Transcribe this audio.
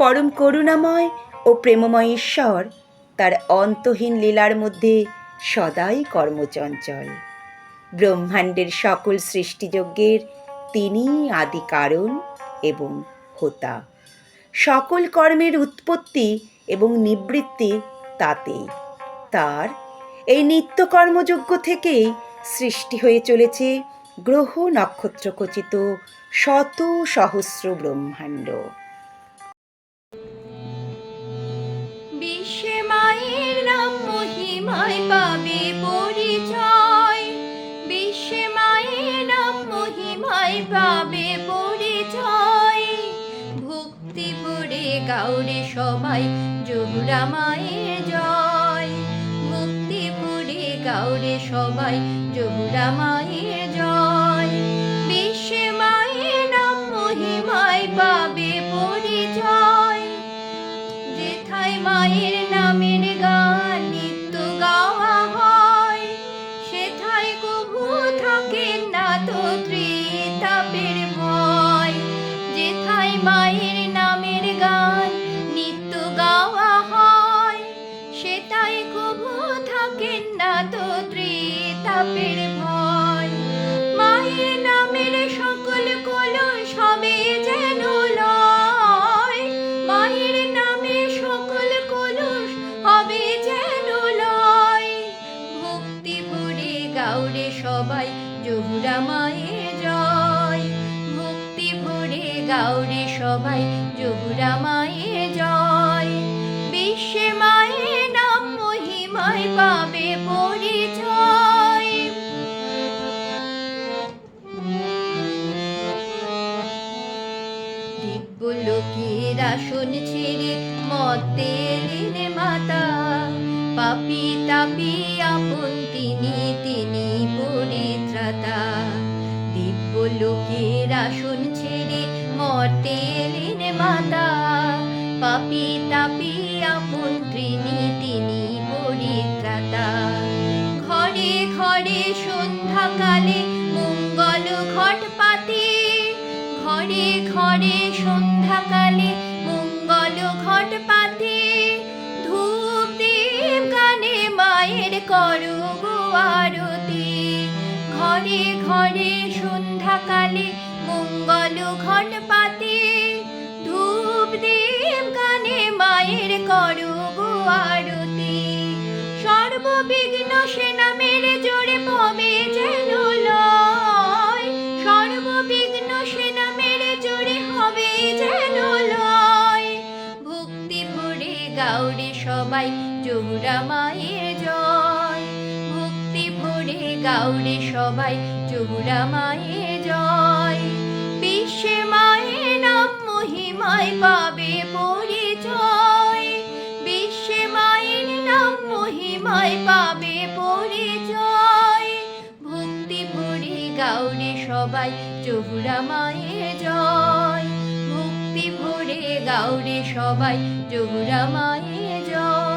পরম করুণাময় ও প্রেমময় ঈশ্বর, তার অন্তহীন লীলার মধ্যে সদাই কর্মচঞ্চল। ব্রহ্মাণ্ডের সকল সৃষ্টিযজ্ঞের তিনি আদি কারণ এবং হোতা। সকল কর্মের উৎপত্তি এবং নিবৃত্তি তাতেই তার এই নিত্য থেকেই সৃষ্টি হয়ে চলেছে গ্রহ নক্ষত্র খচিত শত সহস্র ব্রহ্মাণ্ড। পাবে পরিচয়? ভক্তি ভরে গাউরে সবাই, জহুরা মায়ের জয়। ভক্তি ভরে গাউরে সবাই, জহুরা মায়ের জয়। কবু থাকে না তো ত্রিতাপের ভয়। মায়ের নামের সকল কলস হবে যেন লয়। মায়ের নামে সকল হবে যেন লয়। ভক্তি ভরে গাউরে সবাই, জহুরা মায়ের জয়। ভক্তি ভরে গাউরে সবাই, জহুরা মায়ের দিব্যলোকের আসন ছেড়ে মতে এলেন মাতা। পাপি তাপি আপন তিনি তিনি পরিত্রাতা দিব্যলোকের আসন ছেড়ে মতে এলেন মাতা। পাপি তাপি আপন তিনি তিনি পরিত্রাতা ঘরে ঘরে সন্ধ্যাকালে ঘরে ঘরে সন্ধ্যাকালে মঙ্গল ঘট পাতে। ধূপ দীপ গানে মায়ের করো আরতি। ঘরে ঘরে সন্ধ্যাকালে মঙ্গল ঘট পাতে। ধূপ দীপ গানে মায়ের করো আরতি। সর্ববিঘ্ন সেনা মেরে জোরে পবে যেন গাউরে সবাই জহুরা মায়ের জয়। ভক্তি ভরে গাউরে সবাই জহুরা মায়ের জয়। বিশ্বে মায়ের নাম মহিমায় পাবে পরিচয়। বিশ্বে মায়ের নাম মহিমায় পাবে পরিচয়। ভক্তি ভরে গাউরে সবাই জহুরা মায়ের জয়। ভক্তি গাও সবাই জহুরা মায়ে জয়।